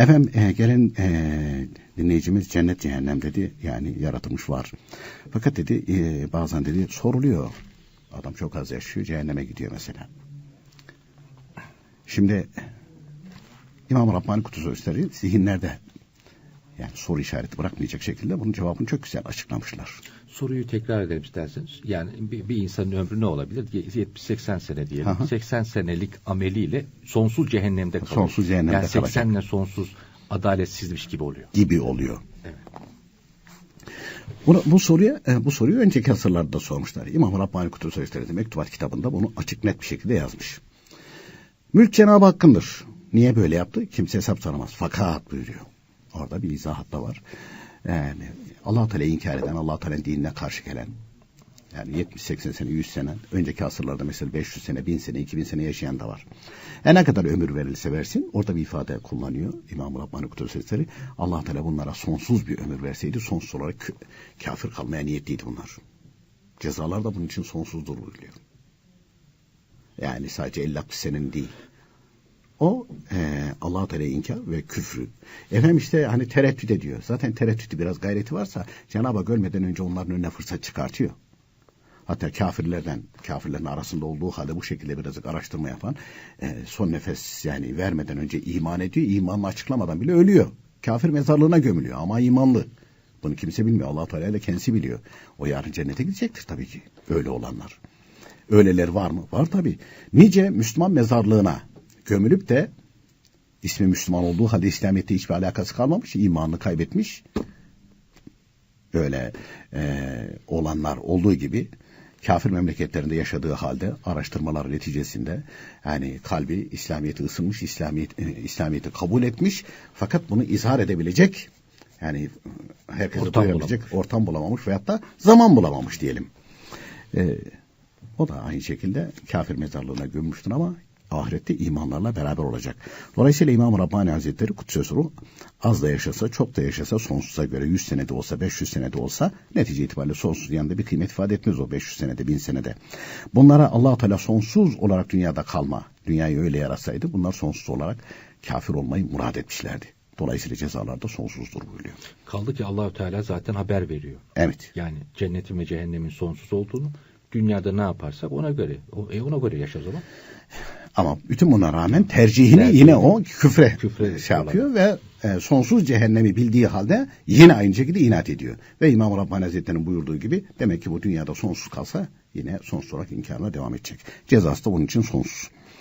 Efendim e, gelen e, dinleyicimiz cennet cehennem dedi. Yani yaratılmış var. Fakat dedi e, bazen dedi soruluyor. Adam çok az yaşıyor cehenneme gidiyor mesela. Şimdi İmam Rabbani Kutu Sözleri zihinlerde yani soru işareti bırakmayacak şekilde bunun cevabını çok güzel açıklamışlar. Soruyu tekrar edelim isterseniz. Yani bir, bir insanın ömrü ne olabilir? 70-80 sene diyelim. Aha. 80 senelik ameliyle sonsuz cehennemde kalıyor. Sonsuz cehennemde yani 80 kalacak. ile sonsuz adaletsizmiş gibi oluyor. Gibi oluyor. Evet. Bunu, bu soruya e, bu soruyu önceki asırlarda da sormuşlar. İmam Rabbani Kutu Sözleri Mektubat kitabında bunu açık net bir şekilde yazmış. Mülk Cenab-ı Hakk'ındır. Niye böyle yaptı? Kimse hesap tanımaz. Fakat buyuruyor. Orada bir izahat da var. Yani Allah Teala inkar eden, Allah Teala'nın dinine karşı gelen yani 70-80 sene, 100 sene, önceki asırlarda mesela 500 sene, 1000 sene, 2000 sene yaşayan da var. E ne kadar ömür verilse versin, orada bir ifade kullanıyor İmam-ı Rabbani Kutu Sesleri. Allah Teala bunlara sonsuz bir ömür verseydi, sonsuz olarak kafir kalmaya niyetliydi bunlar. Cezalar da bunun için sonsuzdur buyuruyor. Yani sadece 50-60 senenin değil. O e, Allah Teala inkar ve küfrü. Efendim işte hani tereddüt ediyor. Zaten tereddütü biraz gayreti varsa Cenab-ı Hak ölmeden önce onların önüne fırsat çıkartıyor. Hatta kafirlerden, kafirlerin arasında olduğu halde bu şekilde birazcık araştırma yapan e, son nefes yani vermeden önce iman ediyor. imanını açıklamadan bile ölüyor. Kafir mezarlığına gömülüyor ama imanlı. Bunu kimse bilmiyor. Allah Teala ile kendisi biliyor. O yarın cennete gidecektir tabii ki. Öyle olanlar. Öyleler var mı? Var tabii. Nice Müslüman mezarlığına gömülüp de ismi Müslüman olduğu halde İslamiyet'te hiçbir alakası kalmamış, imanını kaybetmiş. Böyle e, olanlar olduğu gibi kafir memleketlerinde yaşadığı halde araştırmalar neticesinde yani kalbi İslamiyet'e ısınmış, İslamiyet, e, İslamiyet'i kabul etmiş fakat bunu izhar edebilecek yani herkese Ortam doyabilecek ortam bulamamış veyahut da zaman bulamamış diyelim. E, o da aynı şekilde kafir mezarlığına gömmüştür ama ahirette imanlarla beraber olacak. Dolayısıyla İmam Rabbani Hazretleri Kutsesi Ruh az da yaşasa çok da yaşasa sonsuza göre 100 senede olsa 500 senede olsa netice itibariyle sonsuz yanında bir kıymet ifade etmez o 500 senede 1000 senede. Bunlara allah Teala sonsuz olarak dünyada kalma, dünyayı öyle yaratsaydı bunlar sonsuz olarak kafir olmayı murad etmişlerdi. Dolayısıyla cezalar da sonsuzdur buyuruyor. Kaldı ki Allahü Teala zaten haber veriyor. Evet. Yani cennetin ve cehennemin sonsuz olduğunu dünyada ne yaparsak ona göre. O, e ona göre yaşa o zaman. Ama bütün buna rağmen tercihini Tercihini yine o küfre, küfre şey yapıyor ve e, sonsuz cehennemi bildiği halde yine aynı şekilde inat ediyor. Ve İmam Rabbani Hazretleri'nin buyurduğu gibi demek ki bu dünyada sonsuz kalsa yine sonsuz olarak inkarına devam edecek. Cezası da bunun için sonsuz.